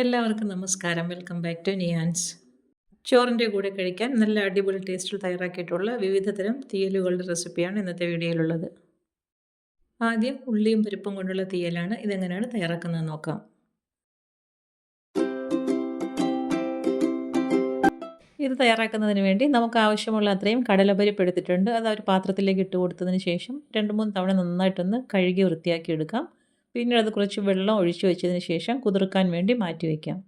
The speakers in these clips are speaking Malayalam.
എല്ലാവർക്കും നമസ്കാരം. വെൽക്കം ബാക്ക് ടു നിയാൻസ് ചോറിന്റെ കൂടെ കഴിക്കാൻ നല്ല അടിപൊളി ടേസ്റ്റിൽ തയ്യാറാക്കിയിട്ടുള്ള വിവിധതരം തീയലുകളുടെ റെസിപ്പിയാണ് ഇന്നത്തെ വീഡിയോയിലുള്ളത് ആദ്യം ഉള്ളിയും പരിപ്പും കൊണ്ടുള്ള തീയലാണ് ഇതെങ്ങനെയാണ് തയ്യാറാക്കുന്നത് നോക്കാം. ഇത് തയ്യാറാക്കുന്നതിന് വേണ്ടി നമുക്ക് ആവശ്യമുള്ള അത്രയും കടലപ്പരിപ്പ് എടുത്തിട്ടുണ്ട്. അത് ഒരു പാത്രത്തിലേക്ക് ഇട്ട് കൊടുത്തതിന് ശേഷം രണ്ട് മൂന്ന് തവണ നന്നായിട്ടൊന്ന് കഴുകി വൃത്തിയാക്കി എടുക്കാം. പിന്നീട് അത് കുറച്ച് വെള്ളം ഒഴിച്ചു വെച്ചതിന് ശേഷം കുതിർക്കാൻ വേണ്ടി മാറ്റി വയ്ക്കാം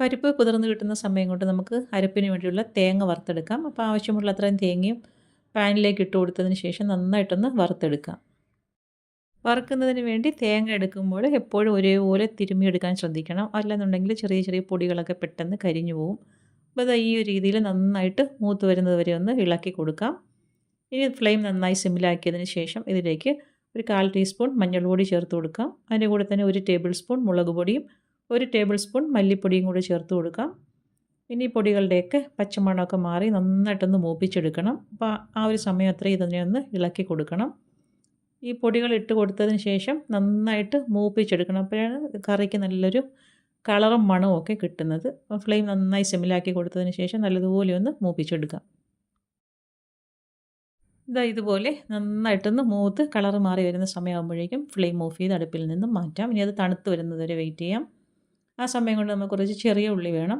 പരിപ്പ് കുതിർന്ന് കിട്ടുന്ന സമയം കൊണ്ട് നമുക്ക് അരപ്പിന് വേണ്ടിയുള്ള തേങ്ങ വറുത്തെടുക്കാം. അപ്പോൾ ആവശ്യമുള്ള അത്രയും തേങ്ങയും പാനിലേക്ക് ഇട്ട് കൊടുത്തതിന് ശേഷം നന്നായിട്ടൊന്ന് വറുത്തെടുക്കാം. വറുക്കുന്നതിന് വേണ്ടി തേങ്ങ എടുക്കുമ്പോൾ എപ്പോഴും ഒരേപോലെ തിരുമ്മിയെടുക്കാൻ ശ്രദ്ധിക്കണം. അല്ലെന്നുണ്ടെങ്കിൽ ചെറിയ ചെറിയ പൊടികളൊക്കെ പെട്ടെന്ന് കരിഞ്ഞു പോകും അപ്പോൾ അത് ഈ ഒരു രീതിയിൽ നന്നായിട്ട് മൂത്ത് വരുന്നത് വരെ ഒന്ന് ഇളക്കി കൊടുക്കാം. ഇനി ഫ്ലെയിം നന്നായി സിമ്മിലാക്കിയതിന് ശേഷം ഇതിലേക്ക് ഒരു കാൽ ടീസ്പൂൺ മഞ്ഞൾപ്പൊടി ചേർത്ത് കൊടുക്കാം. അതിന്റെ കൂടെ തന്നെ ഒരു ടേബിൾ സ്പൂൺ മുളക് പൊടിയും ഒരു ടേബിൾ സ്പൂൺ മല്ലിപ്പൊടിയും കൂടി ചേർത്ത് കൊടുക്കാം. ഇനി പൊടികളുടെയൊക്കെ പച്ചമണമൊക്കെ മാറി നന്നായിട്ടൊന്ന് മൂപ്പിച്ചെടുക്കണം. അപ്പോൾ ആ ഒരു സമയം അത്രയും ഇതിനെ ഒന്ന് ഇളക്കി കൊടുക്കണം. ഈ പൊടികൾ ഇട്ട് കൊടുത്തതിന് ശേഷം നന്നായിട്ട് മൂപ്പിച്ചെടുക്കണം. അപ്പോഴാണ് കറിക്ക് നല്ലൊരു കളറും മണവും ഒക്കെ കിട്ടുന്നത്. ഫ്ലെയിം നന്നായി സിമിലാക്കി കൊടുത്തതിന് ശേഷം നല്ലതുപോലെ ഒന്ന് മൂപ്പിച്ചെടുക്കാം. ഇതാ ഇതുപോലെ നന്നായിട്ടൊന്ന് മൂത്ത് കളർ മാറി വരുന്ന സമയമാകുമ്പോഴേക്കും ഫ്ലെയിം ഓഫ് ചെയ്ത് അടുപ്പിൽ നിന്നും മാറ്റാം. ഇനി അത് തണുത്ത് വരുന്നതുവരെ വെയിറ്റ് ചെയ്യാം. ആ സമയം കൊണ്ട് നമുക്ക് കുറച്ച് ചെറിയ ഉള്ളി വേണം.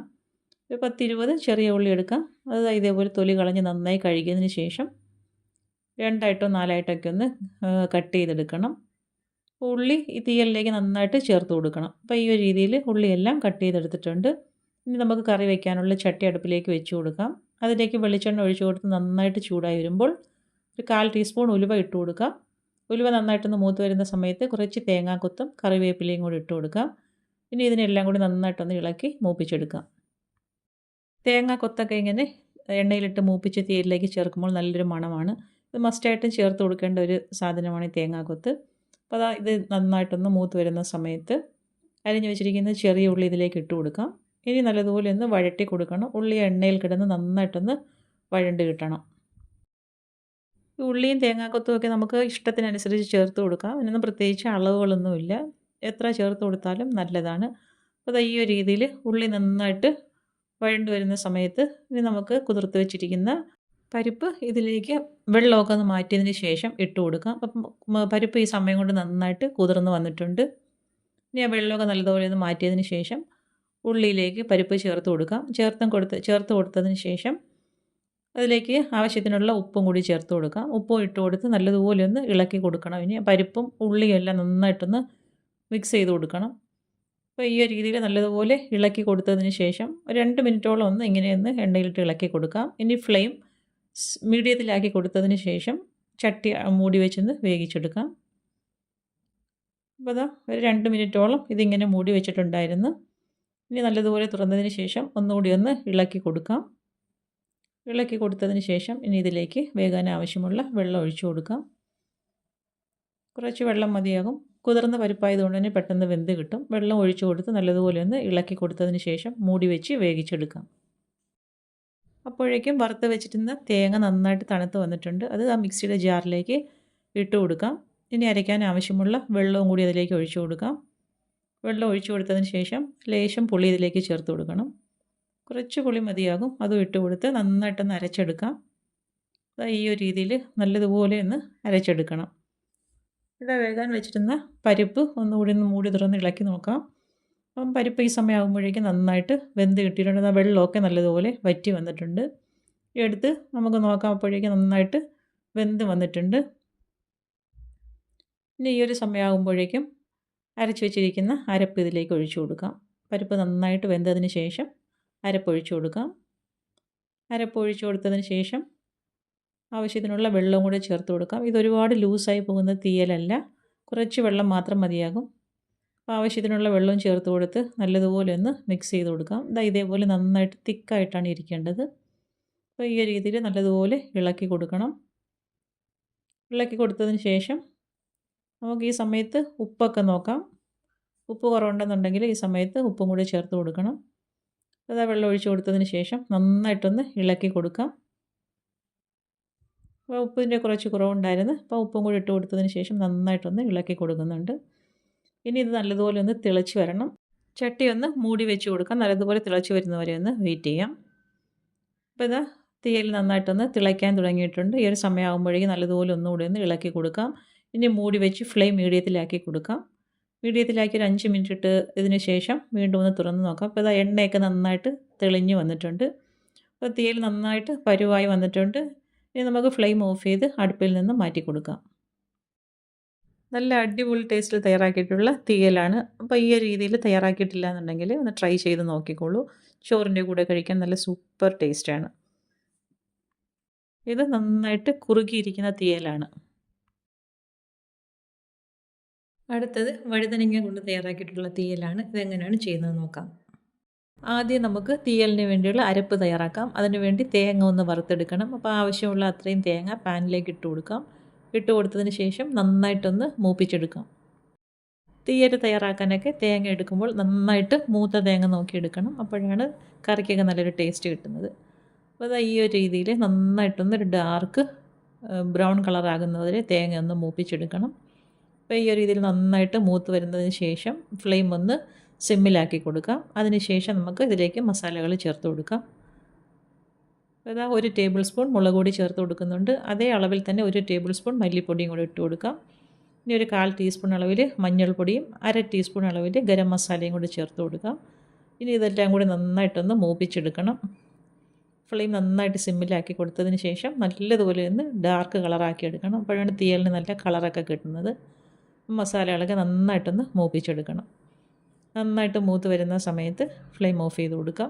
ഒരു പത്തിരുപത് ചെറിയ ഉള്ളി എടുക്കാം. അത് ഇതേപോലെ തൊലി കളഞ്ഞ് നന്നായി കഴുകിയതിന് ശേഷം രണ്ടായിട്ടോ നാലായിട്ടൊക്കെ ഒന്ന് കട്ട് ചെയ്തെടുക്കണം. ഉള്ളി ഈ തീയലിലേക്ക് നന്നായിട്ട് ചേർത്ത് കൊടുക്കണം. അപ്പോൾ ഈ ഒരു രീതിയിൽ ഉള്ളിയെല്ലാം കട്ട് ചെയ്തെടുത്തിട്ടുണ്ട്. ഇനി നമുക്ക് കറി വയ്ക്കാനുള്ള ചട്ടി അടുപ്പിലേക്ക് വെച്ച് കൊടുക്കാം. അതിലേക്ക് വെളിച്ചെണ്ണ ഒഴിച്ചു കൊടുത്ത് നന്നായിട്ട് ചൂടായി വരുമ്പോൾ ഒരു കാൽ ടീസ്പൂൺ ഉലുവ ഇട്ട് കൊടുക്കാം. ഉലുവ നന്നായിട്ടൊന്ന് മൂത്ത് വരുന്ന സമയത്ത് കുറച്ച് തേങ്ങാക്കൊത്തും കറിവേപ്പിലയും കൂടി ഇട്ട് കൊടുക്കാം. ഇനി ഇതിനെല്ലാം കൂടി നന്നായിട്ടൊന്ന് ഇളക്കി മൂപ്പിച്ചെടുക്കാം. തേങ്ങാക്കൊത്തൊക്കെ ഇങ്ങനെ എണ്ണയിലിട്ട് മൂപ്പിച്ച് തീരിലേക്ക് ചേർക്കുമ്പോൾ നല്ലൊരു മണമാണ്. ഇത് മസ്റ്റായിട്ടും ചേർത്ത് കൊടുക്കേണ്ട ഒരു സാധനമാണ് ഈ തേങ്ങാക്കൊത്ത് അപ്പോൾ അതാ ഇത് നന്നായിട്ടൊന്ന് മൂത്ത് വരുന്ന സമയത്ത് അരിഞ്ഞു വെച്ചിരിക്കുന്ന ചെറിയ ഉള്ളി ഇതിലേക്ക് ഇട്ട് കൊടുക്കാം. ഇനി നല്ലതുപോലെ ഒന്ന് വഴട്ടി കൊടുക്കണം. ഉള്ളി എണ്ണയിൽ കിടന്ന് നന്നായിട്ടൊന്ന് വഴണ്ട് കിട്ടണം. ഉള്ളിയും തേങ്ങാക്കൊത്തും ഒക്കെ നമുക്ക് ഇഷ്ടത്തിനനുസരിച്ച് ചേർത്ത് കൊടുക്കാം. അതിനൊന്നും പ്രത്യേകിച്ച് അളവുകളൊന്നുമില്ല. എത്ര ചേർത്ത് കൊടുത്താലും നല്ലതാണ്. അപ്പോൾ ഈ ഒരു രീതിയിൽ ഉള്ളി നന്നായിട്ട് വഴണ്ടു വരുന്ന സമയത്ത് ഇനി നമുക്ക് കുതിർത്ത് വെച്ചിരിക്കുന്ന പരിപ്പ് ഇതിലേക്ക് വെള്ളമൊക്കെ ഒന്ന് മാറ്റിയതിന് ശേഷം ഇട്ട് കൊടുക്കാം. അപ്പം പരിപ്പ് ഈ സമയം കൊണ്ട് നന്നായിട്ട് കുതിർന്ന് വന്നിട്ടുണ്ട്. ഇനി ആ വെള്ളമൊക്കെ നല്ലതുപോലെ ഒന്ന് മാറ്റിയതിന് ശേഷം ഉള്ളിയിലേക്ക് പരിപ്പ് ചേർത്ത് കൊടുക്കാം. ചേർത്തും കൊടുത്ത് ചേർത്ത് കൊടുത്തതിന് ശേഷം അതിലേക്ക് ആവശ്യത്തിനുള്ള ഉപ്പും കൂടി ചേർത്ത് കൊടുക്കാം. ഉപ്പും ഇട്ട് കൊടുത്ത് നല്ലതുപോലെ ഒന്ന് ഇളക്കി കൊടുക്കണം. ഇനി പരിപ്പും ഉള്ളിയും എല്ലാം നന്നായിട്ടൊന്ന് മിക്സ് ചെയ്ത് കൊടുക്കണം. അപ്പോൾ ഈ രീതിയിൽ നല്ലതുപോലെ ഇളക്കി കൊടുത്തതിന് ശേഷം രണ്ട് മിനിറ്റോളം ഒന്ന് ഇങ്ങനെയൊന്ന് എണ്ണയിലിട്ട് ഇളക്കി കൊടുക്കാം. ഇനി ഫ്ലെയിം മീഡിയത്തിലാക്കി കൊടുത്തതിന് ശേഷം ചട്ടി മൂടി വെച്ചൊന്ന് വേവിച്ചെടുക്കാം. അപ്പോൾ അതാ ഒരു രണ്ട് മിനിറ്റോളം ഇതിങ്ങനെ മൂടി വെച്ചിട്ടുണ്ടായിരുന്നു. ഇനി നല്ലതുപോലെ തുറന്നതിന് ശേഷം ഒന്നുകൂടി ഒന്ന് ഇളക്കി കൊടുക്കാം. ഇളക്കി കൊടുത്തതിന് ശേഷം ഇനി ഇതിലേക്ക് വേകാൻ ആവശ്യമുള്ള വെള്ളം ഒഴിച്ചു കൊടുക്കാം. കുറച്ച് വെള്ളം മതിയാകും. കുതിർന്ന പരിപ്പായതുകൊണ്ട് തന്നെ പെട്ടെന്ന് വെന്ത് കിട്ടും. വെള്ളം ഒഴിച്ചു കൊടുത്ത് നല്ലതുപോലെ ഒന്ന് ഇളക്കി കൊടുത്തതിന് ശേഷം മൂടി വെച്ച് വേവിച്ചെടുക്കാം. അപ്പോഴേക്കും വറുത്ത് വെച്ചിരുന്ന തേങ്ങ നന്നായിട്ട് തണുത്ത് വന്നിട്ടുണ്ട്. അത് ആ മിക്സിയുടെ ജാറിലേക്ക് ഇട്ട് കൊടുക്കാം. ഇനി അരയ്ക്കാൻ ആവശ്യമുള്ള വെള്ളവും കൂടി അതിലേക്ക് ഒഴിച്ചു കൊടുക്കാം. വെള്ളം ഒഴിച്ചു കൊടുത്തതിന് ശേഷം ലേശം പുളി ഇതിലേക്ക് ചേർത്ത് കൊടുക്കണം. കുറച്ച് പുളി മതിയാകും. അതും ഇട്ട് കൊടുത്ത് നന്നായിട്ടൊന്ന് അരച്ചെടുക്കാം. ഈ ഒരു രീതിയിൽ നല്ലതുപോലെ ഒന്ന് അരച്ചെടുക്കണം. ഇതാ വേകാൻ വെച്ചിരുന്ന പരിപ്പ് ഒന്നുകൂടി ഒന്ന് മൂടി തുറന്ന് ഇളക്കി നോക്കാം. അപ്പം പരിപ്പ് ഈ സമയമാകുമ്പോഴേക്കും നന്നായിട്ട് വെന്ത് കിട്ടിയിട്ടുണ്ട്. ആ വെള്ളമൊക്കെ നല്ലതുപോലെ വറ്റി വന്നിട്ടുണ്ട്. എടുത്ത് നമുക്ക് നോക്കാം നന്നായിട്ട് വെന്ത് വന്നിട്ടുണ്ട്. ഇനി ഈ ഒരു സമയമാകുമ്പോഴേക്കും അരച്ച് വെച്ചിരിക്കുന്ന അരപ്പ് ഇതിലേക്ക് ഒഴിച്ചു കൊടുക്കാം. പരിപ്പ് നന്നായിട്ട് വെന്തതിന് ശേഷം അരപ്പ് ഒഴിച്ചു കൊടുക്കാം. അരപ്പൊഴിച്ചു കൊടുത്തതിന് ശേഷം ആവശ്യത്തിനുള്ള വെള്ളം കൂടെ ചേർത്ത് കൊടുക്കാം. ഇതൊരുപാട് ലൂസായി പോകുന്ന തീയലല്ല. കുറച്ച് വെള്ളം മാത്രം മതിയാകും. അപ്പോൾ ആവശ്യത്തിനുള്ള വെള്ളവും ചേർത്ത് കൊടുത്ത് നല്ലതുപോലെ ഒന്ന് മിക്സ് ചെയ്ത് കൊടുക്കാം. ഇതാ ഇതേപോലെ നന്നായിട്ട് തിക്കായിട്ടാണ് ഇരിക്കേണ്ടത്. അപ്പോൾ ഈ രീതിയിൽ നല്ലതുപോലെ ഇളക്കി കൊടുക്കണം. ഇളക്കി കൊടുത്തതിന് ശേഷം നമുക്ക് ഈ സമയത്ത് ഉപ്പൊക്കെ നോക്കാം. ഉപ്പ് കുറവുണ്ടെന്നുണ്ടെങ്കിൽ ഈ സമയത്ത് ഉപ്പും കൂടി ചേർത്ത് കൊടുക്കണം. അതാ വെള്ളം ഒഴിച്ച് കൊടുത്തതിന് ശേഷം നന്നായിട്ടൊന്ന് ഇളക്കി കൊടുക്കാം. അപ്പോൾ ഉപ്പിന്റെ കുറച്ച് കുറവുണ്ടായിരുന്നു. അപ്പോൾ ഉപ്പും കൂടി ഇട്ട് കൊടുത്തതിന് ശേഷം നന്നായിട്ടൊന്ന് ഇളക്കി കൊടുക്കുന്നുണ്ട്. ഇനി ഇത് നല്ലതുപോലെ ഒന്ന് തിളച്ച് വരണം. ചട്ടി ഒന്ന് മൂടി വെച്ച് കൊടുക്കാം. നല്ലതുപോലെ തിളച്ച് വരുന്നവരെ ഒന്ന് വെയിറ്റ് ചെയ്യാം. അപ്പോൾ ഇതാ തീയിൽ നന്നായിട്ടൊന്ന് തിളയ്ക്കാൻ തുടങ്ങിയിട്ടുണ്ട്. ഈ ഒരു സമയമാകുമ്പോഴേക്കും നല്ലതുപോലെ ഒന്നുകൂടി ഒന്ന് ഇളക്കി കൊടുക്കാം. ഇനി മൂടി വെച്ച് ഫ്ലെയിം മീഡിയത്തിലാക്കി കൊടുക്കാം. മീഡിയത്തിലാക്കി ഒരു അഞ്ച് മിനിറ്റ് ഇട്ട് ഇതിന് ശേഷം വീണ്ടും ഒന്ന് തുറന്ന് നോക്കാം. അപ്പോൾ ഇതാ എണ്ണയൊക്കെ നന്നായിട്ട് തെളിഞ്ഞ് വന്നിട്ടുണ്ട്. അപ്പോൾ തീയിൽ നന്നായിട്ട് പരുവായി വന്നിട്ടുണ്ട്. ഇനി നമുക്ക് ഫ്ലെയിം ഓഫ് ചെയ്ത് അടുപ്പിൽ നിന്ന് മാറ്റി കൊടുക്കാം. നല്ല അടിപൊളി ടേസ്റ്റിൽ തയ്യാറാക്കിയിട്ടുള്ള തീയലാണ്. അപ്പോൾ ഈ രീതിയിൽ തയ്യാറാക്കിയിട്ടില്ല എന്നുണ്ടെങ്കിൽ ഒന്ന് ട്രൈ ചെയ്ത് നോക്കിക്കോളൂ. ചോറിന്റെ കൂടെ കഴിക്കാൻ നല്ല സൂപ്പർ ടേസ്റ്റാണ് ഇത് നന്നായിട്ട് കുറുകിയിരിക്കുന്ന തീയലാണ്. അടുത്തത് വഴുതനങ്ങ കൊണ്ട് തയ്യാറാക്കിയിട്ടുള്ള തീയലാണ്. ഇതെങ്ങനെയാണ് ചെയ്യുന്നത് നോക്കാം. ആദ്യം നമുക്ക് തീയലിന് വേണ്ടിയുള്ള അരപ്പ് തയ്യാറാക്കാം. അതിനുവേണ്ടി തേങ്ങ ഒന്ന് വറുത്തെടുക്കണം. അപ്പോൾ ആവശ്യമുള്ള അത്രയും തേങ്ങ പാനിലേക്ക് ഇട്ട് കൊടുക്കാം. ഇട്ട് കൊടുത്തതിന് ശേഷം നന്നായിട്ടൊന്ന് മൂപ്പിച്ചെടുക്കാം. തീയൽ തയ്യാറാക്കാനൊക്കെ തേങ്ങ എടുക്കുമ്പോൾ നന്നായിട്ട് മൂത്ത തേങ്ങ നോക്കി എടുക്കണം അപ്പോഴാണ് കറിക്കൊക്കെ നല്ലൊരു ടേസ്റ്റ് കിട്ടുന്നത്. അപ്പോൾ അത് ഈ ഒരു രീതിയിൽ നന്നായിട്ടൊന്ന് ഒരു ഡാർക്ക് ബ്രൗൺ കളറാകുന്നവരെ തേങ്ങ ഒന്ന് മൂപ്പിച്ചെടുക്കണം. അപ്പോൾ ഈ ഒരു രീതിയിൽ നന്നായിട്ട് മൂത്ത് വരുന്നതിന് ശേഷം ഫ്ലെയിം ഒന്ന് സിമ്മിലാക്കി കൊടുക്കാം. അതിന് ശേഷം നമുക്ക് ഇതിലേക്ക് മസാലകൾ ചേർത്ത് കൊടുക്കാം. ഇതാ ഒരു ടേബിൾ സ്പൂൺ മുളക് പൊടി ചേർത്ത് കൊടുക്കുന്നുണ്ട്. അതേ അളവിൽ തന്നെ ഒരു ടേബിൾ സ്പൂൺ മല്ലിപ്പൊടിയും കൂടി ഇട്ട് കൊടുക്കാം. ഇനി ഒരു കാൽ ടീസ്പൂൺ അളവിൽ മഞ്ഞൾപ്പൊടിയും അര ടീസ്പൂൺ അളവിൽ ഗരം മസാലയും കൂടി ചേർത്ത് കൊടുക്കാം. ഇനി ഇതെല്ലാം കൂടി നന്നായിട്ടൊന്ന് മൂപ്പിച്ചെടുക്കണം. ഫ്ലെയിം നന്നായിട്ട് സിമ്മിലാക്കി കൊടുത്തതിന് ശേഷം നല്ലതുപോലെ ഒന്ന് ഡാർക്ക് കളറാക്കി എടുക്കണം. അപ്പോഴാണ് തീയലിന് നല്ല കളറൊക്കെ കിട്ടുന്നത്. മസാലകളൊക്കെ നന്നായിട്ടൊന്ന് മൂപ്പിച്ചെടുക്കണം. നന്നായിട്ട് മൂത്ത് വരുന്ന സമയത്ത് ഫ്ലെയിം ഓഫ് ചെയ്ത് കൊടുക്കാം.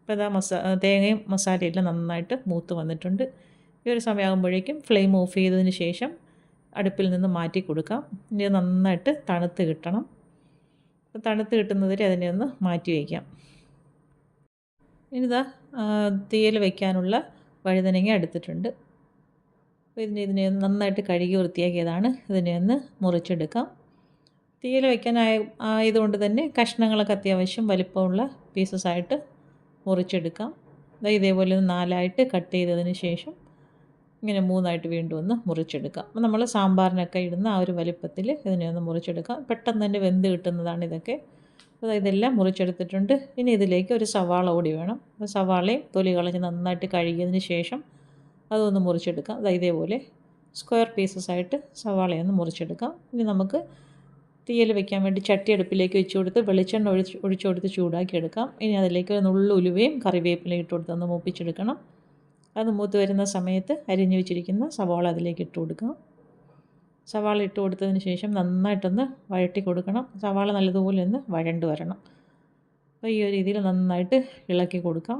അപ്പോൾ ഇതാ മസാ തേങ്ങയും മസാലയെല്ലാം നന്നായിട്ട് മൂത്ത് വന്നിട്ടുണ്ട്. ഈ ഒരു സമയമാകുമ്പോഴേക്കും ഫ്ലെയിം ഓഫ് ചെയ്തതിന് ശേഷം അടുപ്പിൽ നിന്ന് മാറ്റി കൊടുക്കാം. ഇനി നന്നായിട്ട് തണുത്ത് കിട്ടണം. അപ്പോൾ തണുത്ത് കിട്ടുന്നതിൽ അതിനെ ഒന്ന് മാറ്റി വയ്ക്കാം. ഇനിതാ തീയൽ വയ്ക്കാനുള്ള വഴുതനങ്ങ എടുത്തിട്ടുണ്ട്. അപ്പോൾ ഇതിനെ ഇതിനെ നന്നായിട്ട് കഴുകി വൃത്തിയാക്കിയതാണ്. ഇതിനെ ഒന്ന് മുറിച്ചെടുക്കാം. തീയിൽ വയ്ക്കാനായ ആയതുകൊണ്ട് തന്നെ കഷ്ണങ്ങളൊക്കെ അത്യാവശ്യം വലിപ്പമുള്ള പീസസ് ആയിട്ട് മുറിച്ചെടുക്കാം. ഇതേപോലെ നാലായിട്ട് കട്ട് ചെയ്തതിന് ശേഷം ഇങ്ങനെ മൂന്നായിട്ട് വീണ്ടും ഒന്ന് മുറിച്ചെടുക്കാം. അപ്പോൾ നമ്മൾ സാമ്പാറിനൊക്കെ ഇടുന്ന ആ ഒരു വലിപ്പത്തിൽ ഇതിനെ ഒന്ന് മുറിച്ചെടുക്കാം. പെട്ടെന്ന് തന്നെ വെന്ത് കിട്ടുന്നതാണ് ഇതൊക്കെ. അപ്പോൾ ഇതെല്ലാം മുറിച്ചെടുത്തിട്ടുണ്ട്. ഇനി ഇതിലേക്ക് ഒരു സവാള കൂടി വേണം. സവാളയും തൊലി കളഞ്ഞ് നന്നായിട്ട് കഴുകിയതിന് ശേഷം അതൊന്ന് മുറിച്ചെടുക്കാം. ഇതേപോലെ സ്ക്വയർ പീസസ് ആയിട്ട് സവാളയൊന്ന് മുറിച്ചെടുക്കാം. ഇനി നമുക്ക് തീയൽ വെക്കാൻ വേണ്ടി ചട്ടി അടുപ്പിലേക്ക് വെച്ച് കൊടുത്ത് വെളിച്ചെണ്ണ ഒഴിച്ച് ഒഴിച്ചു കൊടുത്ത് ചൂടാക്കി എടുക്കാം ഇനി അതിലേക്ക് നുള്ളു ഉലുവയും കറിവേപ്പിലയും ഇട്ട് കൊടുത്ത് ഒന്ന് മൂപ്പിച്ചെടുക്കണം. അത് മൂത്ത് വരുന്ന സമയത്ത് അരിഞ്ഞു വെച്ചിരിക്കുന്ന സവാള അതിലേക്ക് ഇട്ട് കൊടുക്കാം. സവാള ഇട്ട് കൊടുത്തതിന് ശേഷം നന്നായിട്ടൊന്ന് വഴട്ടി കൊടുക്കണം. സവാള നല്ലതുപോലെ ഒന്ന് വഴണ്ട് വരണം. അപ്പോൾ ഈ ഒരു രീതിയിൽ നന്നായിട്ട് ഇളക്കി കൊടുക്കാം.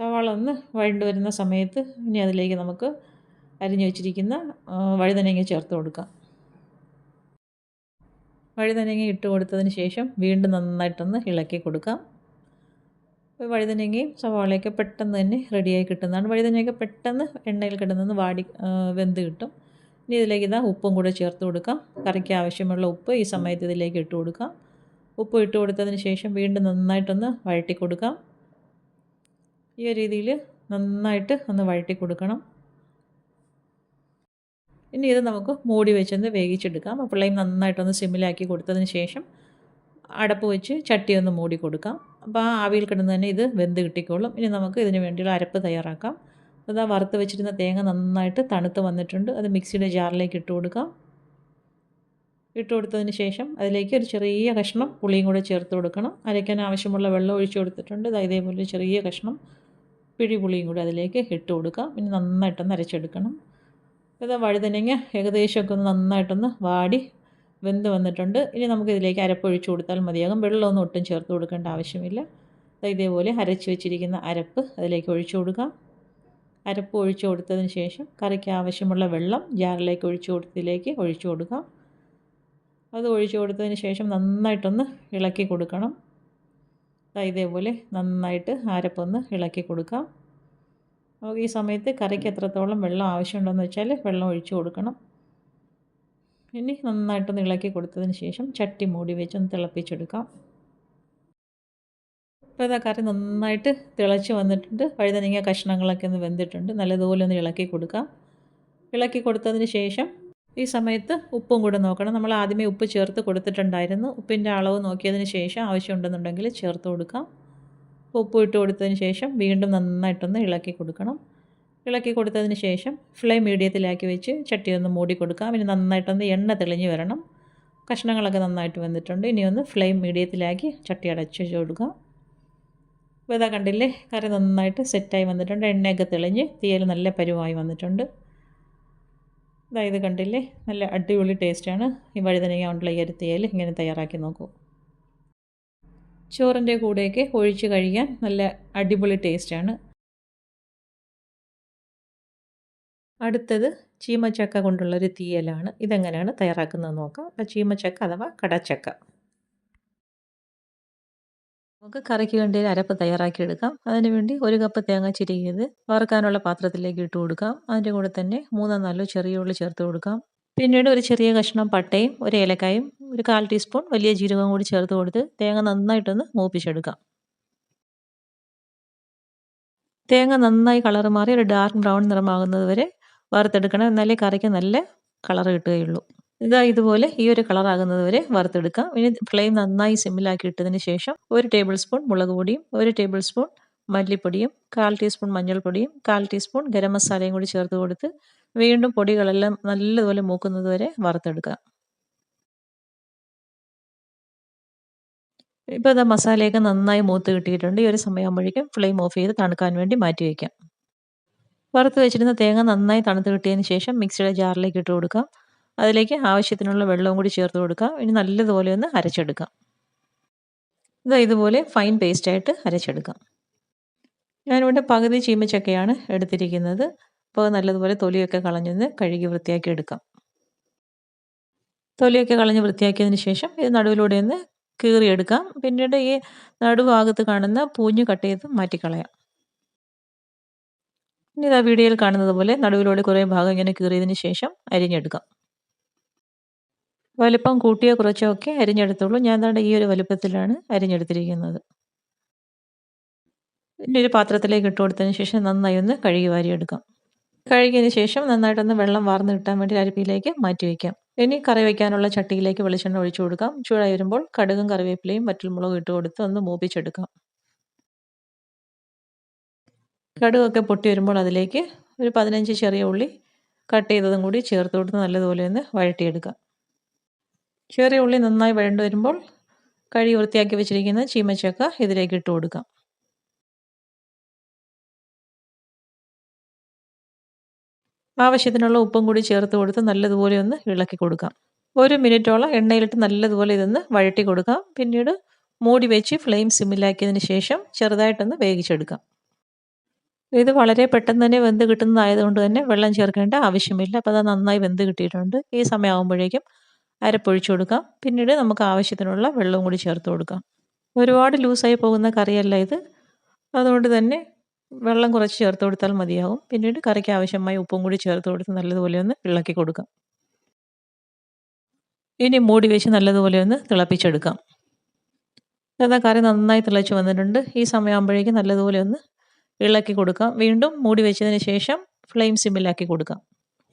സവാള ഒന്ന് വഴണ്ട് വരുന്ന സമയത്ത് ഇനി അതിലേക്ക് നമുക്ക് അരിഞ്ഞു വെച്ചിരിക്കുന്ന വഴുതനങ്ങ ചേർത്ത് കൊടുക്കാം. വഴുതനങ്ങ ഇട്ട് കൊടുത്തതിന് ശേഷം വീണ്ടും നന്നായിട്ടൊന്ന് ഇളക്കി കൊടുക്കാം. വഴുതനങ്ങയും സവാളയൊക്കെ പെട്ടെന്ന് തന്നെ റെഡിയായി കിട്ടുന്നതാണ്. വഴുതനയൊക്കെ പെട്ടെന്ന് എണ്ണയിൽ കിടന്നൊന്ന് വാടി വെന്ത് കിട്ടും. ഇനി ഇതിലേക്ക് ഇതാ ഉപ്പും കൂടെ ചേർത്ത് കൊടുക്കാം. കറിക്ക് ആവശ്യമുള്ള ഉപ്പ് ഈ സമയത്ത് ഇതിലേക്ക് ഇട്ട് കൊടുക്കാം. ഉപ്പ് ഇട്ട് കൊടുത്തതിന് ശേഷം വീണ്ടും നന്നായിട്ടൊന്ന് വഴറ്റി കൊടുക്കാം. ഈ ഒരു രീതിയിൽ നന്നായിട്ട് ഒന്ന് വഴറ്റി കൊടുക്കണം. ഇനി ഇത് നമുക്ക് മൂടി വെച്ചൊന്ന് വേവിച്ചെടുക്കാം. അപ്പോൾ ഫ്ലെയിം നന്നായിട്ടൊന്ന് സിമ്മിലാക്കി കൊടുത്തതിന് ശേഷം അടപ്പ് വെച്ച് ചട്ടി ഒന്ന് മൂടി കൊടുക്കാം. അപ്പോൾ ആ ആവിയിൽ കിടന്ന് തന്നെ ഇത് വെന്ത് കിട്ടിക്കോളും. ഇനി നമുക്ക് ഇതിന് വേണ്ടിയുള്ള അരപ്പ് തയ്യാറാക്കാം. അതാ വറുത്ത് വെച്ചിരുന്ന തേങ്ങ നന്നായിട്ട് തണുത്ത് വന്നിട്ടുണ്ട്. അത് മിക്സിയുടെ ജാറിലേക്ക് ഇട്ട് കൊടുക്കാം. ഇട്ട് കൊടുത്തതിന് ശേഷം അതിലേക്ക് ഒരു ചെറിയ കഷ്ണം പുളിയും കൂടെ ചേർത്ത് കൊടുക്കണം. അരയ്ക്കാൻ ആവശ്യമുള്ള വെള്ളം ഒഴിച്ചു കൊടുത്തിട്ടുണ്ട്. ഇതേപോലെ ചെറിയ കഷ്ണം പിഴി കൂടി അതിലേക്ക് ഇട്ട് കൊടുക്കാം. പിന്നെ നന്നായിട്ടൊന്ന് അരച്ചെടുക്കണം. ഇത് വഴുതനങ്ങ ഏകദേശമൊക്കെ ഒന്ന് നന്നായിട്ടൊന്ന് വാടി വെന്ത് വന്നിട്ടുണ്ട്. ഇനി നമുക്ക് ഇതിലേക്ക് അരപ്പൊഴിച്ച് കൊടുത്താൽ മതിയാകും. വെള്ളമൊന്നും ഒട്ടും ചേർത്ത് കൊടുക്കേണ്ട ആവശ്യമില്ല. ഇതേപോലെ അരച്ച് വെച്ചിരിക്കുന്ന അരപ്പ് അതിലേക്ക് ഒഴിച്ചു കൊടുക്കാം. അരപ്പ് ഒഴിച്ചു കൊടുത്തതിന് ശേഷം കറിക്ക് ആവശ്യമുള്ള വെള്ളം ജാറിലേക്ക് ഒഴിച്ചു കൊടുത്തതിലേക്ക് ഒഴിച്ചു കൊടുക്കാം. അത് ഒഴിച്ചു കൊടുത്തതിന് ശേഷം നന്നായിട്ടൊന്ന് ഇളക്കി കൊടുക്കണം. ഇതേപോലെ നന്നായിട്ട് അരപ്പൊന്ന് ഇളക്കി കൊടുക്കാം. നമുക്ക് ഈ സമയത്ത് കറിക്ക് എത്രത്തോളം വെള്ളം ആവശ്യമുണ്ടെന്ന് വെച്ചാൽ വെള്ളം ഒഴിച്ചു കൊടുക്കണം. ഇനി നന്നായിട്ടൊന്ന് ഇളക്കി കൊടുത്തതിന് ശേഷം ചട്ടി മൂടി വെച്ച് ഒന്ന് തിളപ്പിച്ചെടുക്കാം. ഇപ്പോൾ ഇതാ കറി നന്നായിട്ട് തിളച്ച് വന്നിട്ടുണ്ട്. വഴുതനങ്ങ കഷ്ണങ്ങളൊക്കെ ഒന്ന് വെന്തിട്ടുണ്ട്. നല്ലതുപോലെ ഒന്ന് ഇളക്കി കൊടുക്കാം. ഇളക്കി കൊടുത്തതിന് ശേഷം ഈ സമയത്ത് ഉപ്പും കൂടെ നോക്കണം. നമ്മൾ ആദ്യമേ ഉപ്പ് ചേർത്ത് കൊടുത്തിട്ടുണ്ടായിരുന്നു. ഉപ്പിന്റെ അളവ് നോക്കിയതിന് ശേഷം ആവശ്യമുണ്ടെന്നുണ്ടെങ്കിൽ ചേർത്ത് കൊടുക്കാം. ഉപ്പ് ഇട്ട് കൊടുത്തതിന് ശേഷം വീണ്ടും നന്നായിട്ടൊന്ന് ഇളക്കി കൊടുക്കണം. ഇളക്കി കൊടുത്തതിന് ശേഷം ഫ്ലെയിം മീഡിയത്തിലാക്കി വെച്ച് ചട്ടി ഒന്ന് മൂടി കൊടുക്കാം. പിന്നെ നന്നായിട്ടൊന്ന് എണ്ണ തെളിഞ്ഞ് വരണം. കഷ്ണങ്ങളൊക്കെ നന്നായിട്ട് വന്നിട്ടുണ്ട്. ഇനി ഒന്ന് ഫ്ലെയിം മീഡിയത്തിലാക്കി ചട്ടി അടച്ച് കൊടുക്കാം അപ്പോൾ ഇതാ കണ്ടില്ലേ? കറി നന്നായിട്ട് സെറ്റായി വന്നിട്ടുണ്ട്. എണ്ണയൊക്കെ തെളിഞ്ഞ് തീയൽ നല്ല പരുവായി വന്നിട്ടുണ്ട്. ഇതാ ഇത് കണ്ടില്ലേ? നല്ല അടിപൊളി ടേസ്റ്റാണ്. ഈ വഴുതനങ്ങ കൊണ്ടുള്ള ഈ ഒരു തീയൽ ഇങ്ങനെ തയ്യാറാക്കി നോക്കൂ. ചോറിന്റെ കൂടെയൊക്കെ ഒഴിച്ച് കഴിക്കാൻ നല്ല അടിപൊളി ടേസ്റ്റാണ്. അടുത്തത് ചീമച്ചക്ക കൊണ്ടുള്ളൊരു തീയലാണ്. ഇതെങ്ങനെയാണ്? തയ്യാറാക്കുന്നത് നോക്കാം. അപ്പോൾ ചീമച്ചക്ക അഥവാ കടച്ചക്ക. നമുക്ക് കറിക്ക് വേണ്ടി അരപ്പ് തയ്യാറാക്കി എടുക്കാം. അതിനുവേണ്ടി ഒരു കപ്പ് തേങ്ങ ചിരിയത് വറുക്കാനുള്ള പാത്രത്തിലേക്ക് ഇട്ട് കൊടുക്കാം. അതിന്റെ കൂടെ തന്നെ മൂന്നോ നാലോ ചെറിയ ഉള്ളി ചേർത്ത് കൊടുക്കാം. പിന്നീട് ഒരു ചെറിയ കഷ്ണം പട്ടയും ഒരു ഏലക്കായും ഒരു കാൽ ടീസ്പൂൺ വലിയ ജീരകവും കൂടി ചേർത്ത് കൊടുത്ത് തേങ്ങ നന്നായിട്ടൊന്ന് മൂപ്പിച്ചെടുക്കാം. തേങ്ങ നന്നായി കളർ മാറി ഒരു ഡാർക്ക് ബ്രൗൺ നിറമാകുന്നത് വരെ വറുത്തെടുക്കണം. എന്നാലേ കറിക്ക് നല്ല കളർ കിട്ടുകയുള്ളൂ. ഇതാ ഇതുപോലെ ഈ ഒരു കളറാകുന്നത് വരെ വറുത്തെടുക്കാം. ഇനി ഫ്ലെയിം നന്നായി സിമ്മിലാക്കിയിട്ടതിന് ശേഷം ഒരു ടേബിൾ സ്പൂൺ മുളക് പൊടിയും ഒരു ടേബിൾ സ്പൂൺ മല്ലിപ്പൊടിയും കാൽ ടീസ്പൂൺ മഞ്ഞൾപ്പൊടിയും കാൽ ടീസ്പൂൺ ഗരം മസാലയും കൂടി ചേർത്ത് കൊടുത്ത് വീണ്ടും പൊടികളെല്ലാം നല്ലതുപോലെ മൂക്കുന്നത് വരെ വറുത്തെടുക്കുക ഇപ്പോൾ ഇതാ മസാലയൊക്കെ നന്നായി മൂത്ത് കിട്ടിയിട്ടുണ്ട്. ഈ ഒരു സമയമാകുമ്പോഴേക്കും ഫ്ലെയിം ഓഫ് ചെയ്ത് തണുക്കാൻ വേണ്ടി മാറ്റി വയ്ക്കാം വറുത്ത് വെച്ചിരുന്ന തേങ്ങ നന്നായി തണുത്ത് കിട്ടിയതിന് ശേഷം മിക്സിയുടെ ജാറിലേക്ക് ഇട്ട് കൊടുക്കാം. അതിലേക്ക് ആവശ്യത്തിനുള്ള വെള്ളവും കൂടി ചേർത്ത് കൊടുക്കാം ഇനി നല്ലതുപോലെ ഒന്ന് അരച്ചെടുക്കാം ഇത് ഇതുപോലെ ഫൈൻ പേസ്റ്റായിട്ട് അരച്ചെടുക്കാം. ഞാനിവിടെ പകുതി ചീമച്ചക്കയാണ് എടുത്തിരിക്കുന്നത്. അപ്പോൾ നല്ലതുപോലെ തൊലിയൊക്കെ കളഞ്ഞൊന്ന് കഴുകി വൃത്തിയാക്കി എടുക്കാം. തൊലിയൊക്കെ കളഞ്ഞ് വൃത്തിയാക്കിയതിന് ശേഷം ഇത് നടുവിലൂടെ ഒന്ന് കീറിയെടുക്കാം. പിന്നീട് ഈ നടുഭാഗത്ത് കാണുന്ന പൂഞ്ഞ് കട്ട് ചെയ്ത് മാറ്റിക്കളയാം. ഇനി ഇതാ വീഡിയോയിൽ കാണുന്നത് പോലെ നടുവിലൂടെ കുറേ ഭാഗം ഇങ്ങനെ കീറിയതിന് ശേഷം അരിഞ്ഞെടുക്കാം. വലിപ്പം കൂട്ടിയോ കുറച്ചോ ഒക്കെ അരിഞ്ഞെടുത്തുള്ളൂ. ഞാൻ താണ്ട് ഈ ഒരു വലുപ്പത്തിലാണ് അരിഞ്ഞെടുത്തിരിക്കുന്നത്. പിന്നെ ഒരു പാത്രത്തിലേക്ക് ഇട്ട് കൊടുത്തതിന് ശേഷം നന്നായി ഒന്ന് കഴുകി വാരിയെടുക്കാം. കഴുകിയതിന് ശേഷം നന്നായിട്ടൊന്ന് വെള്ളം വാർന്ന് കിട്ടാൻ വേണ്ടി അരിപ്പിയിലേക്ക് മാറ്റി വയ്ക്കാം ഇനി കറി വയ്ക്കാനുള്ള ചട്ടിയിലേക്ക് വെളിച്ചെണ്ണ ഒഴിച്ചു കൊടുക്കാം. ചൂടായി വരുമ്പോൾ കടുകും കറിവേപ്പിലയും വറ്റൽമുളകും ഇട്ട് കൊടുത്ത് ഒന്ന് മൂപ്പിച്ചെടുക്കാം. കടുകൊക്കെ പൊട്ടി വരുമ്പോൾ അതിലേക്ക് ഒരു പതിനഞ്ച് ചെറിയ ഉള്ളി കട്ട് ചെയ്തതും കൂടി ചേർത്ത് കൊടുത്ത് നല്ലതുപോലെ ഒന്ന് വഴട്ടിയെടുക്കാം ചെറിയ ഉള്ളി നന്നായി വഴണ്ടു വരുമ്പോൾ കഴുകി വൃത്തിയാക്കി വെച്ചിരിക്കുന്ന ചീമച്ചക്ക ഇതിലേക്ക് ഇട്ട് കൊടുക്കാം. ആവശ്യത്തിനുള്ള ഉപ്പും കൂടി ചേർത്ത് കൊടുത്ത് നല്ലതുപോലെ ഒന്ന് ഇളക്കി കൊടുക്കാം. ഒരു മിനിറ്റോളം എണ്ണയിലിട്ട് നല്ലതുപോലെ ഇതൊന്ന് വഴറ്റി കൊടുക്കാം. പിന്നീട് മൂടി വെച്ച് ഫ്ലെയിം സിമ്മിലാക്കിയതിന് ശേഷം ചെറുതായിട്ടൊന്ന് വേവിച്ചെടുക്കാം. ഇത് വളരെ പെട്ടെന്ന് തന്നെ വെന്ത് കിട്ടുന്നതായതുകൊണ്ട് തന്നെ വെള്ളം ചേർക്കേണ്ട ആവശ്യമില്ല. അപ്പോൾ അത് നന്നായി വെന്ത് കിട്ടിയിട്ടുണ്ട്. ഈ സമയമാകുമ്പോഴേക്കും അരപ്പൊഴിച്ചു കൊടുക്കാം. പിന്നീട് നമുക്ക് ആവശ്യത്തിനുള്ള വെള്ളവും കൂടി ചേർത്ത് കൊടുക്കാം. ഒരുപാട് ലൂസായി പോകുന്ന കറിയല്ല ഇത്. അതുകൊണ്ട് തന്നെ വെള്ളം കുറച്ച് ചേർത്ത് കൊടുത്താൽ മതിയാകും പിന്നീട് കറിക്ക് ആവശ്യമായ ഉപ്പും കൂടി ചേർത്ത് കൊടുത്ത് നല്ലതുപോലെ ഒന്ന് ഇളക്കി കൊടുക്കാം. ഇനി മൂടി വെച്ച് നല്ലതുപോലെ ഒന്ന് തിളപ്പിച്ചെടുക്കാം. അതാ കറി നന്നായി തിളച്ച് വന്നിട്ടുണ്ട്. ഈ സമയമാകുമ്പോഴേക്കും നല്ലതുപോലെ ഒന്ന് ഇളക്കി കൊടുക്കാം. വീണ്ടും മൂടി വെച്ചതിന് ശേഷം ഫ്ലെയിം സിമ്മിലാക്കി കൊടുക്കാം.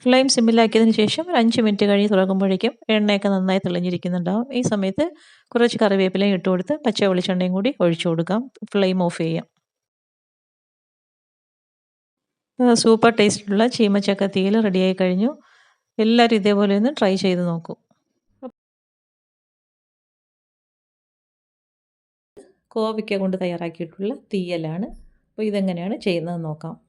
ഫ്ലെയിം സിമ്മിലാക്കിയതിന് ശേഷം ഒരു അഞ്ച് മിനിറ്റ് കഴിഞ്ഞ് തുറക്കുമ്പോഴേക്കും എണ്ണയൊക്കെ നന്നായി തെളിഞ്ഞിരിക്കുന്നുണ്ടാവും. ഈ സമയത്ത് കുറച്ച് കറിവേപ്പിലയും ഇട്ട് കൊടുത്ത് പച്ച വെളിച്ചെണ്ണയും കൂടി ഒഴിച്ചു കൊടുക്കാം. ഫ്ലെയിം ഓഫ് ചെയ്യാം. സൂപ്പർ ടേസ്റ്റുള്ള ചീമച്ചക്ക തീയൽ റെഡിയായി കഴിഞ്ഞു. എല്ലാവരും ഇതേപോലെ ഒന്ന് ട്രൈ ചെയ്ത് നോക്കൂ. കോവയ്ക്ക കൊണ്ട് തയ്യാറാക്കിയിട്ടുള്ള തീയലാണ്. അപ്പോൾ ഇതെങ്ങനെയാണ് ചെയ്യുന്നത് നോക്കാം.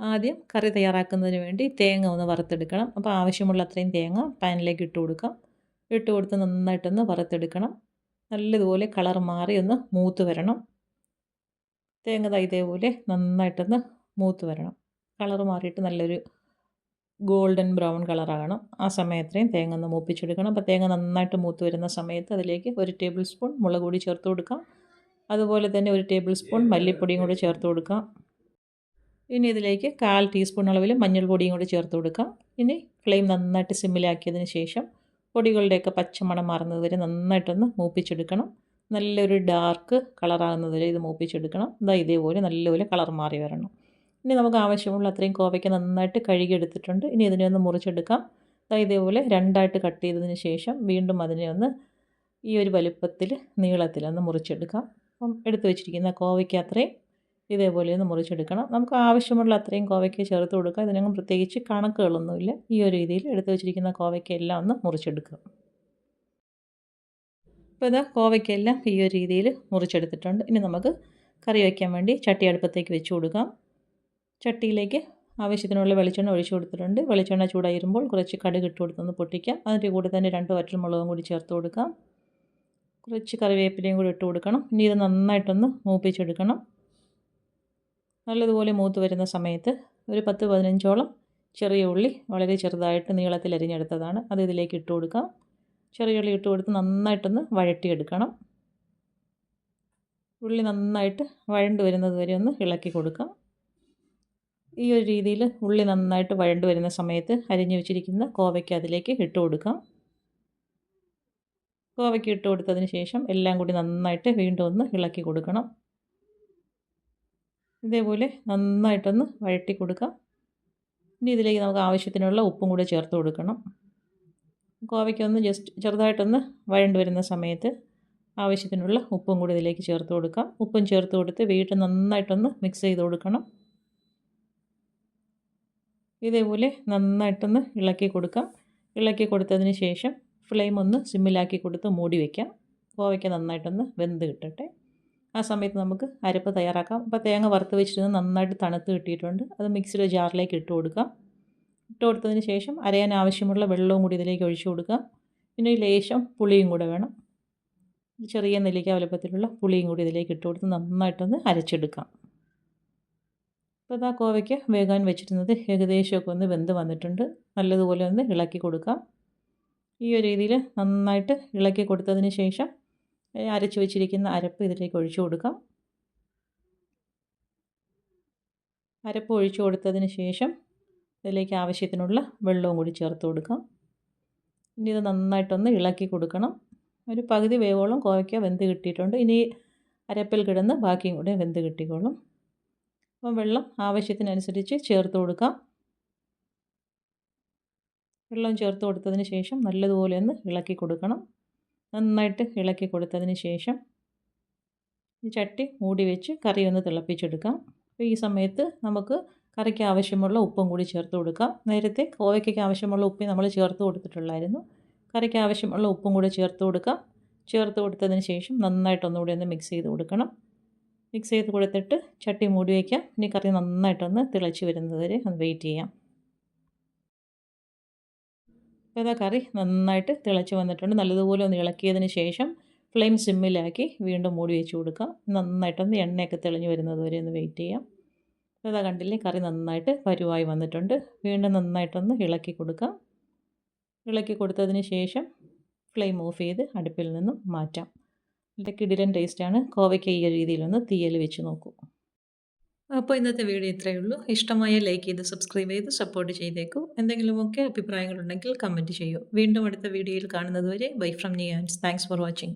ആദ്യം കറി തയ്യാറാക്കുന്നതിന് വേണ്ടി തേങ്ങ ഒന്ന് വറുത്തെടുക്കണം. അപ്പോൾ ആവശ്യമുള്ള അത്രയും തേങ്ങ പാനിലേക്ക് ഇട്ട് കൊടുക്കാം. ഇട്ട് കൊടുത്ത് നന്നായിട്ടൊന്ന് വറുത്തെടുക്കണം. നല്ലതുപോലെ കളർ മാറി ഒന്ന് മൂത്ത് വരണം. തേങ്ങ ഇതേപോലെ നന്നായിട്ടൊന്ന് മൂത്ത് വരണം. കളർ മാറിയിട്ട് നല്ലൊരു ഗോൾഡൻ ബ്രൗൺ കളറാകണം. ആ സമയത്രയും തേങ്ങ ഒന്ന് മൂപ്പിച്ചെടുക്കണം. അപ്പോൾ തേങ്ങ നന്നായിട്ട് മൂത്ത് വരുന്ന സമയത്ത് അതിലേക്ക് ഒരു ടേബിൾ സ്പൂൺ മുളക് പൊടി ചേർത്ത് കൊടുക്കാം. അതുപോലെ തന്നെ ഒരു ടേബിൾ സ്പൂൺ മല്ലിപ്പൊടിയും കൂടി ചേർത്ത് കൊടുക്കാം. ഇനി ഇതിലേക്ക് കാൽ ടീസ്പൂൺ അളവിൽ മഞ്ഞൾപ്പൊടിയും കൂടി ചേർത്ത് കൊടുക്കാം. ഇനി ഫ്ലെയിം നന്നായിട്ട് സിമ്മിലാക്കിയതിന് ശേഷം പൊടികളുടെയൊക്കെ പച്ചമണം മാറുന്നത് വരെ നന്നായിട്ടൊന്ന് മൂപ്പിച്ചെടുക്കണം. നല്ലൊരു ഡാർക്ക് കളറാകുന്നത് വരെ ഇത് മൂപ്പിച്ചെടുക്കണം. ഇതാ ഇതേപോലെ നല്ലപോലെ കളർ മാറി വരണം. ഇനി നമുക്ക് ആവശ്യമുള്ള അത്രയും കോവയ്ക്ക് നന്നായിട്ട് കഴുകിയെടുത്തിട്ടുണ്ട്. ഇനി ഇതിനെ ഒന്ന് മുറിച്ചെടുക്കാം. ദാ ഇതേപോലെ രണ്ടായിട്ട് കട്ട് ചെയ്തതിന് ശേഷം വീണ്ടും അതിനെ ഒന്ന് ഈ ഒരു വലുപ്പത്തിൽ നീളത്തിൽ ഒന്ന് മുറിച്ചെടുക്കാം. അപ്പം എടുത്തു വെച്ചിരിക്കുന്ന കോവയ്ക്ക് അത്രയും ഇതേപോലെ ഒന്ന് മുറിച്ചെടുക്കണം. നമുക്ക് ആവശ്യമുള്ള അത്രയും കോവയ്ക്ക ചേർത്ത് കൊടുക്കുക. ഇതിനൊന്നും പ്രത്യേകിച്ച് കണക്കുകളൊന്നുമില്ല. ഈ ഒരു രീതിയിൽ എടുത്തു വെച്ചിരിക്കുന്ന കോവയ്ക്കെല്ലാം ഒന്ന് മുറിച്ചെടുക്കുക. അപ്പോൾ ഇതാ കോവയ്ക്കെല്ലാം ഈ ഒരു രീതിയിൽ മുറിച്ചെടുത്തിട്ടുണ്ട്. ഇനി നമുക്ക് കറി വയ്ക്കാൻ വേണ്ടി ചട്ടി അടുപ്പത്തേക്ക് വെച്ച് കൊടുക്കാം. ചട്ടിയിലേക്ക് ആവശ്യത്തിനുള്ള വെളിച്ചെണ്ണ ഒഴിച്ചു കൊടുത്തിട്ടുണ്ട്. വെളിച്ചെണ്ണ ചൂടായിരുമ്പോൾ കുറച്ച് കടുക് ഇട്ട് കൊടുത്തൊന്ന് പൊട്ടിക്കാം. അതിന്റെ കൂടെ തന്നെ രണ്ട് വറ്റൽമുളകും കൂടി ചേർത്ത് കൊടുക്കാം. കുറച്ച് കറിവേപ്പിലയും കൂടി ഇട്ട് കൊടുക്കണം. ഇനി ഇത് നന്നായിട്ടൊന്ന് മൂപ്പിച്ചെടുക്കണം. നല്ലതുപോലെ മൂത്ത് വരുന്ന സമയത്ത് ഒരു പത്ത് പതിനഞ്ചോളം ചെറിയ ഉള്ളി വളരെ ചെറുതായിട്ട് നീളത്തിൽ അരിഞ്ഞെടുത്തതാണ്. അത് ഇതിലേക്ക് ഇട്ട് കൊടുക്കാം. ചെറിയ ഉള്ളി ഇട്ട് കൊടുത്ത് നന്നായിട്ടൊന്ന് വഴട്ടിയെടുക്കണം ഉള്ളി നന്നായിട്ട് വഴണ്ട് വരുന്നത് വരെ ഒന്ന് ഇളക്കി കൊടുക്കാം. ഈ ഒരു രീതിയിൽ ഉള്ളി നന്നായിട്ട് വഴണ്ട് വരുന്ന സമയത്ത് അരിഞ്ഞു വെച്ചിരിക്കുന്ന കോവയ്ക്ക് അതിലേക്ക് ഇട്ട് കൊടുക്കാം. കോവയ്ക്ക് ഇട്ട് കൊടുത്തതിന് ശേഷം എല്ലാം കൂടി നന്നായിട്ട് വീണ്ടും ഒന്ന് ഇളക്കി കൊടുക്കണം. ഇതേപോലെ നന്നായിട്ടൊന്ന് വഴട്ടി കൊടുക്കാം. ഇനി ഇതിലേക്ക് നമുക്ക് ആവശ്യത്തിനുള്ള ഉപ്പും കൂടെ ചേർത്ത് കൊടുക്കണം. കോവയ്ക്കൊന്ന് ജസ്റ്റ് ചെറുതായിട്ടൊന്ന് വഴണ്ട് വരുന്ന സമയത്ത് ആവശ്യത്തിനുള്ള ഉപ്പും കൂടി ഇതിലേക്ക് ചേർത്ത് കൊടുക്കാം. ഉപ്പും ചേർത്ത് കൊടുത്ത് വീട്ടിൽ നന്നായിട്ടൊന്ന് മിക്സ് ചെയ്ത് കൊടുക്കണം. ഇതേപോലെ നന്നായിട്ടൊന്ന് ഇളക്കി കൊടുക്കാം. ഇളക്കി കൊടുത്തതിന് ശേഷം ഫ്ലെയിം ഒന്ന് സിമ്മിലാക്കി കൊടുത്ത് മൂടി വയ്ക്കാം കോവയ്ക്ക് നന്നായിട്ടൊന്ന് വെന്ത് കിട്ടട്ടെ. ആ സമയത്ത് നമുക്ക് അരപ്പ് തയ്യാറാക്കാം. അപ്പോൾ തേങ്ങ വറുത്ത് വെച്ചിരുന്ന് നന്നായിട്ട് തണുത്ത് കിട്ടിയിട്ടുണ്ട്. അത് മിക്സിയുടെ ജാറിലേക്ക് ഇട്ട് കൊടുക്കാം. ഇട്ട് കൊടുത്തതിന് ശേഷം അരയാൻ ആവശ്യമുള്ള വെള്ളവും കൂടി ഇതിലേക്ക് ഒഴിച്ചു കൊടുക്കാം. പിന്നെ ലേശം പുളിയും കൂടെ വേണം. ചെറിയ നെല്ലിക്ക വലുപ്പത്തിലുള്ള പുളിയും കൂടി ഇതിലേക്ക് ഇട്ട് കൊടുത്ത് നന്നായിട്ടൊന്ന് അരച്ചെടുക്കാം. അപ്പോൾ ഇതാ കോവയ്ക്ക് വേകാൻ വെച്ചിരുന്നത് ഏകദേശമൊക്കെ ഒന്ന് വെന്ത് വന്നിട്ടുണ്ട്. നല്ലതുപോലെ ഒന്ന് ഇളക്കി കൊടുക്കാം. ഈ ഒരു രീതിയിൽ നന്നായിട്ട് ഇളക്കി കൊടുത്തതിന് ശേഷം അരച്ച് വെച്ചിരിക്കുന്ന അരപ്പ് ഇതിലേക്ക് ഒഴിച്ചു കൊടുക്കാം. അരപ്പ് ഒഴിച്ചു കൊടുത്തതിന് ശേഷം ഇതിലേക്ക് ആവശ്യത്തിനുള്ള വെള്ളവും കൂടി ചേർത്ത് കൊടുക്കാം. ഇനി ഇത് നന്നായിട്ടൊന്ന് ഇളക്കി കൊടുക്കണം. ഒരു പകുതി വേവോളം കോവയ്ക്ക വെന്ത് കിട്ടിയിട്ടുണ്ട്. ഇനി അരപ്പിൽ കിടന്ന് ബാക്കിയും കൂടെ വെന്ത് കിട്ടിക്കോളും. അപ്പം വെള്ളം ആവശ്യത്തിനനുസരിച്ച് ചേർത്ത് കൊടുക്കാം. വെള്ളം ചേർത്ത് കൊടുത്തതിന് ശേഷം നല്ലതുപോലെ ഒന്ന് ഇളക്കി കൊടുക്കണം. നന്നായിട്ട് ഇളക്കി കൊടുത്തതിന് ശേഷം ഈ ചട്ടി മൂടി വെച്ച് കറി ഒന്ന് തിളപ്പിച്ചെടുക്കാം. അപ്പോൾ ഈ സമയത്ത് നമുക്ക് കറിക്ക് ആവശ്യമുള്ള ഉപ്പും കൂടി ചേർത്ത് കൊടുക്കാം. നേരത്തെ കോവയ്ക്കൊക്കെ ആവശ്യമുള്ള ഉപ്പ് നമ്മൾ ചേർത്ത് കൊടുത്തിട്ടുള്ളായിരുന്നു. കറിക്ക് ആവശ്യമുള്ള ഉപ്പും കൂടി ചേർത്ത് കൊടുക്കാം. ചേർത്ത് കൊടുത്തതിന് ശേഷം നന്നായിട്ടൊന്നുകൂടി ഒന്ന് മിക്സ് ചെയ്ത് കൊടുക്കണം. മിക്സ് ചെയ്ത് കൊടുത്തിട്ട് ചട്ടി മൂടി വയ്ക്കാം ഇനി കറി നന്നായിട്ടൊന്ന് തിളച്ച് വരുന്നത് വരെ ഒന്ന് വെയിറ്റ് ചെയ്യാം. അപ്പോൾ ഇതാ കറി? നന്നായിട്ട് തിളച്ച് വന്നിട്ടുണ്ട്. നല്ലതുപോലെ ഒന്ന് ഇളക്കിയതിന് ശേഷം ഫ്ലെയിം സിമ്മിലാക്കി വീണ്ടും മൂടി വെച്ച് കൊടുക്കാം നന്നായിട്ടൊന്ന് എണ്ണയൊക്കെ തെളിഞ്ഞ് വരുന്നത് വരെ ഒന്ന് വെയിറ്റ് ചെയ്യാം. ഇതാ കണ്ടില്ലേ? കറി നന്നായിട്ട് പരുവായി വന്നിട്ടുണ്ട്. വീണ്ടും നന്നായിട്ടൊന്ന് ഇളക്കി കൊടുക്കാം. ഇളക്കി കൊടുത്തതിന് ശേഷം ഫ്ലെയിം ഓഫ് ചെയ്ത് അടുപ്പിൽ നിന്നും മാറ്റാം. എന്റെ കിടിലൻ ടേസ്റ്റാണ് കോവയ്ക്ക് ഈ രീതിയിലൊന്ന് തീയൽ വെച്ച് നോക്കൂ. അപ്പോൾ ഇന്നത്തെ വീഡിയോ ഇത്രയേ ഉള്ളൂ. ഇഷ്ടമായ ലൈക്ക് ചെയ്ത് സബ്സ്ക്രൈബ് ചെയ്ത് സപ്പോർട്ട് ചെയ്തേക്കൂ. എന്തെങ്കിലുമൊക്കെ അഭിപ്രായങ്ങളുണ്ടെങ്കിൽ കമന്റ് ചെയ്യൂ. വീണ്ടും അടുത്ത വീഡിയോയിൽ കാണുന്നതുവരെ ബൈ ഫ്രം നിയാൻസ് താങ്ക്സ് ഫോർ വാച്ചിങ്